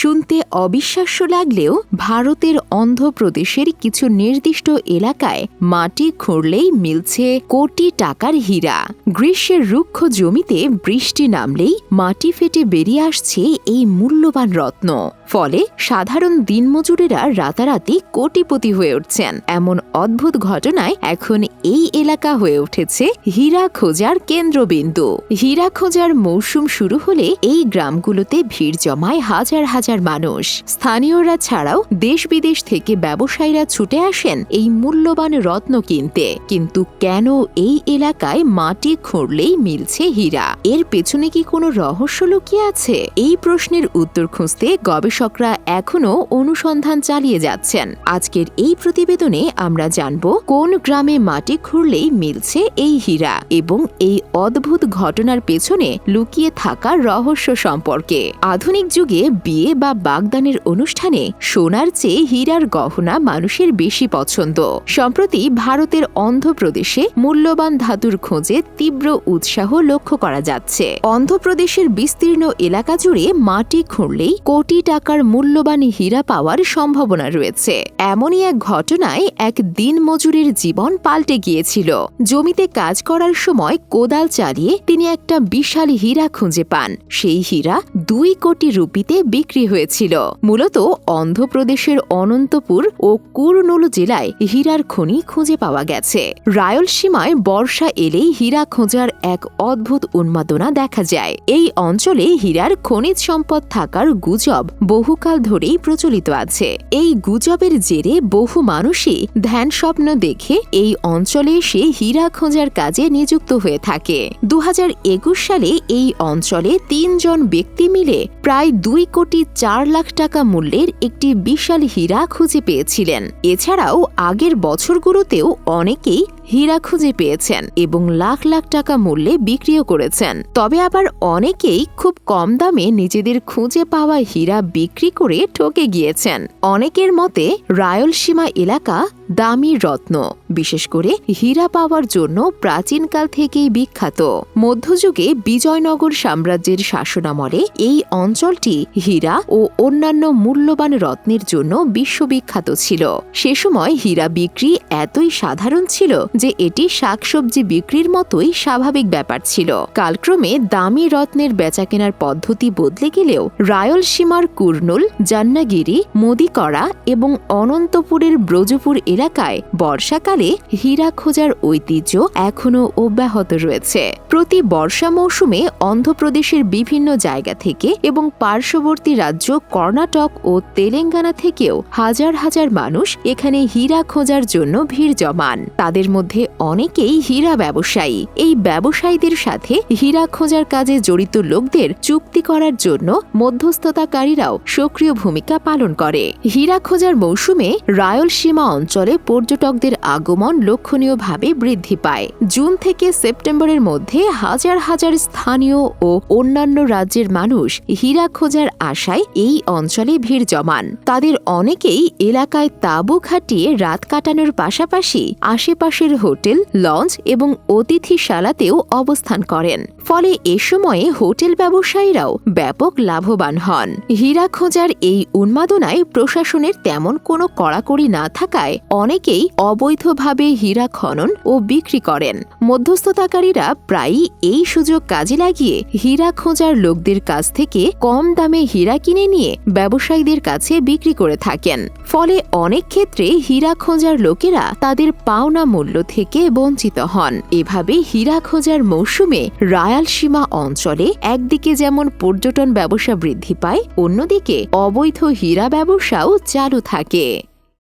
শুনতে অবিশ্বাস্য লাগলেও ভারতের অন্ধ্রপ্রদেশের কিছু নির্দিষ্ট এলাকায় মাটি খুঁড়লেই মিলছে কোটি টাকার হীরা। গ্রীষ্মের রুক্ষ জমিতে বৃষ্টি নামলেই মাটি ফেটে বেরিয়ে আসছে এই মূল্যবান রত্ন। ফলে সাধারণ দিনমজুরেরা রাতারাতি কোটিপতি হয়ে উঠছেন। এমন অদ্ভুত ঘটনায় এখন এই এলাকা হয়ে উঠেছে হীরা খোঁজার কেন্দ্রবিন্দু। হীরা খোঁজার মৌসুম শুরু হলে এই গ্রামগুলোতে ভিড় জমায় হাজার হাজার মানুষ। স্থানীয়রা ছাড়াও দেশ বিদেশ থেকে ব্যবসায়ীরা ছুটে আসেন এই মূল্যবান রত্ন কিনতে। কিন্তু কেন এই এলাকায় মাটি খুঁড়লেই মিলছে হীরা? এর পেছনে কি কোনো রহস্য লুকিয়ে আছে? এই প্রশ্নের উত্তর খুঁজতে গবেষকরা এখনও অনুসন্ধান চালিয়ে যাচ্ছেন। আজকের এই প্রতিবেদনে আমরা জানব কোন গ্রামে মাটি খুঁড়লেই মিলছে এই হীরা এবং এই অদ্ভুত ঘটনার পেছনে লুকিয়ে থাকা রহস্য সম্পর্কে। আধুনিক যুগে বিয়ে বা বাগদানের অনুষ্ঠানে সোনার চেয়ে হীরার গহনা মানুষের বেশি পছন্দ। সম্প্রতি ভারতের অন্ধ্রপ্রদেশে মূল্যবান ধাতুর খোঁজে তীব্র উৎসাহ লক্ষ্য করা যাচ্ছে। অন্ধ্রপ্রদেশের বিস্তীর্ণ এলাকা জুড়ে মাটি খুঁড়লেই কোটি টাকার মূল্যবান হীরা পাওয়ার সম্ভাবনা রয়েছে। এমনই এক ঘটনায় এক দিন মজুরের জীবন পাল্টে গিয়েছিল। জমিতে কাজ করার সময় কোদাল চালিয়ে তিনি একটা বিশাল হীরা খুঁজে পান। সেই হীরা দুই কোটি রুপিতে বিক্রি হয়েছিল। মূলত অন্ধ্রপ্রদেশের অনন্তপুর ও কুরনুল জেলায় হীরার খনি খুঁজে পাওয়া গেছে। রায়লসীমায় বর্ষা এলেই হীরা খোঁজার এক অদ্ভুত উন্মাদনা দেখা যায়। এই অঞ্চলে হীরার খনিজ সম্পদ থাকার গুজব বহুকাল ধরেই প্রচলিত আছে। এই গুজবের জেরে বহু মানুষই ধ্যান স্বপ্ন দেখে এই অঞ্চলে এসে হীরা খোঁজার কাজে নিযুক্ত হয়ে থাকে। দু হাজার একুশ সালে এই অঞ্চলে তিনজন ব্যক্তি মিলে প্রায় দুই কোটি চার লাখ টাকা মূল্যের একটি বিশাল হীরা খুঁজে পেয়েছিলেন। এছাড়াও আগের বছরগুলোতেও অনেকেই হীরা খুঁজে পেয়েছেন এবং লাখ লাখ টাকা মূল্যে বিক্রিও করেছেন। তবে আবার অনেকেই খুব কম দামে নিজেদের খুঁজে পাওয়া হীরা বিক্রি করে ঠকে গিয়েছেন। অনেকের মতে রায়লসীমা এলাকা দামি রত্ন, বিশেষ করে হীরা পাওয়ার জন্য প্রাচীনকাল থেকেই বিখ্যাত। মধ্যযুগে বিজয়নগর সাম্রাজ্যের শাসনামলে এই অঞ্চলটি হীরা ও অন্যান্য মূল্যবান রত্নের জন্য বিশ্ববিখ্যাত ছিল। সে সময় হীরা বিক্রি এতই সাধারণ ছিল যে এটি শাকসবজি বিক্রির মতোই স্বাভাবিক ব্যাপার ছিল। কালক্রমে দামি রত্নের বেচাকেনার পদ্ধতি বদলে গেলেও রায়লসীমার কুর্নুল জান্নাগিরি মোদিকরা এবং অনন্তপুরের ব্রজপুর এলাকায় বর্ষাকালে হীরা খোঁজার ঐতিহ্য এখনও অব্যাহত রয়েছে। প্রতি বর্ষা মৌসুমে অন্ধ্রপ্রদেশের বিভিন্ন জায়গা থেকে এবং পার্শ্ববর্তী রাজ্য কর্ণাটক ও তেলেঙ্গানা থেকেও হাজার হাজার মানুষ এখানে হীরা খোঁজার জন্য ভিড় জমান। তাদের মধ্যে অনেকেই হীরা ব্যবসায়ী। এই ব্যবসায়ীদের সাথে হীরা খোঁজার কাজে জড়িত লোকদের চুক্তি করার জন্য মধ্যস্থতাকারীরাও সক্রিয় ভূমিকা পালন করে। হীরা খোঁজার মৌসুমে রায়লসীমা অঞ্চলে পর্যটকদের আগমন লক্ষণীয়ভাবে বৃদ্ধি পায়। জুন থেকে সেপ্টেম্বরের মধ্যে হাজার হাজার স্থানীয় ও অন্যান্য রাজ্যের মানুষ হীরা খোঁজার আশায় এই অঞ্চলে ভিড় জমান। তাদের অনেকেই এলাকায় তাঁবু খাটিয়ে রাত কাটানোর পাশাপাশি আশেপাশের হোটেল লঞ্চ এবং অতিথিশালাতেও অবস্থান করেন। ফলে এ সময়ে হোটেল ব্যবসায়ীরাও ব্যাপক লাভবান হন। হীরা খোঁজার এই উন্মাদনায় প্রশাসনের তেমন কোনো কড়াকড়ি না থাকায় অনেকেই অবৈধভাবে হীরা খনন ও বিক্রি করেন। মধ্যস্থতাকারীরা প্রায়ই এই সুযোগ কাজে লাগিয়ে হীরা খোঁজার লোকদের কাছ থেকে কম দামে হীরা কিনে নিয়ে ব্যবসায়ীদের কাছে বিক্রি করে থাকেন। ফলে অনেক ক্ষেত্রে হীরা খোঁজার লোকেরা তাদের পাওনা মূল্য থেকে বঞ্চিত হন। এভাবে হীরা খোঁজার মৌসুমে রায়ালসীমা অঞ্চলে একদিকে যেমন পর্যটন ব্যবসা বৃদ্ধি পায় অন্যদিকে অবৈধ হীরা ব্যবসাও চালু থাকে।